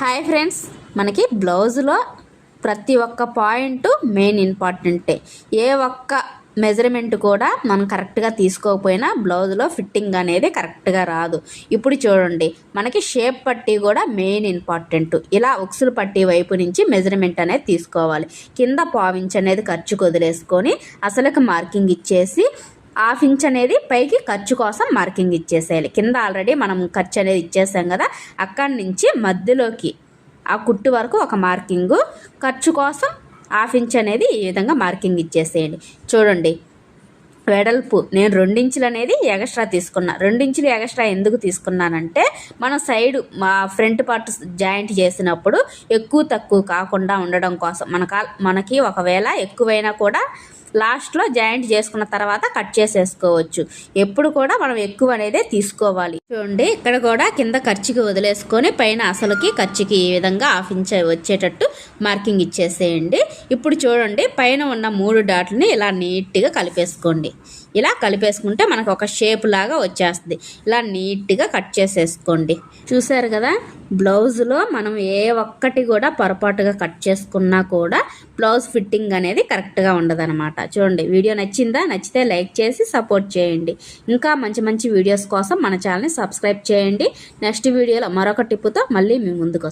Hi friends మనకి బ్లౌజ్లో ప్రతి ఒక్క పాయింట్ మెయిన్ ఇంపార్టెంటే ఏ. ఒక్క మెజర్మెంట్ కూడా మనం కరెక్ట్గా తీసుకోకపోయినా బ్లౌజ్లో ఫిట్టింగ్ అనేది కరెక్ట్గా రాదు. ఇప్పుడు చూడండి మనకి షేప్ పట్టీ కూడా మెయిన్ ఇంపార్టెంట్ ఇలా ఉక్సులు పట్టీ వైపు నుంచి మెజర్మెంట్ అనేది తీసుకోవాలి. కింద పావించ్ అనేది ఖర్చుకు వదిలేసుకొని అసలుకి మార్కింగ్ ఇచ్చేసి హాఫ్ ఇంచ్ అనేది పైకి ఖర్చు కోసం మార్కింగ్ ఇచ్చేసేయాలి. కింద ఆల్రెడీ మనం ఖర్చు అనేది ఇచ్చేసాం కదా అక్కడి నుంచి మధ్యలోకి ఆ కుట్టు వరకు ఒక మార్కింగు. ఖర్చు కోసం హాఫ్ ఇంచ్ అనేది ఈ విధంగా మార్కింగ్ ఇచ్చేసేయండి. చూడండి వెడల్పు. నేను రెండించులు అనేది ఎగస్ట్రా తీసుకున్నా. రెండించులు ఎగస్ట్రా ఎందుకు తీసుకున్నానంటే మన సైడ్ మా ఫ్రంట్ పార్ట్ జాయింట్ చేసినప్పుడు ఎక్కువ తక్కువ కాకుండా ఉండడం కోసం. మన మనకి ఒకవేళ ఎక్కువైనా కూడా లాస్ట్లో జాయింట్ చేసుకున్న తర్వాత కట్ చేసేసుకోవచ్చు. ఎప్పుడు కూడా మనం ఎక్కువ అనేది తీసుకోవాలి. చూడండి ఇక్కడ కూడా కింద ఖర్చుకి వదిలేసుకొని పైన అసలుకి ఖర్చుకి ఈ విధంగా హాఫ్ ఇంచ్ వచ్చేటట్టు మార్కింగ్ ఇచ్చేసేయండి. ఇప్పుడు చూడండి పైన ఉన్న మూడు డాట్లని ఇలా నీట్గా కలిపేసుకోండి. ఇలా కలిపేసుకుంటే మనకు ఒక షేప్ లాగా వచ్చేస్తుంది. ఇలా నీట్గా కట్ చేసేసుకోండి. చూసారు కదా? బ్లౌజ్లో మనం ఏ ఒక్కటి కూడా పొరపాటుగా కట్ చేసుకున్నా కూడా బ్లౌజ్ ఫిట్టింగ్ అనేది కరెక్ట్గా ఉండదనమాట చూడండి వీడియో నచ్చిందా? నచ్చితే లైక్ చేసి సపోర్ట్ చేయండి. ఇంకా మంచి మంచి వీడియోస్ కోసం మన ఛానల్ని సబ్స్క్రైబ్ చేయండి. నెక్స్ట్ వీడియోలో మరొక టిప్పుతో మళ్ళీ మీ ముందుకు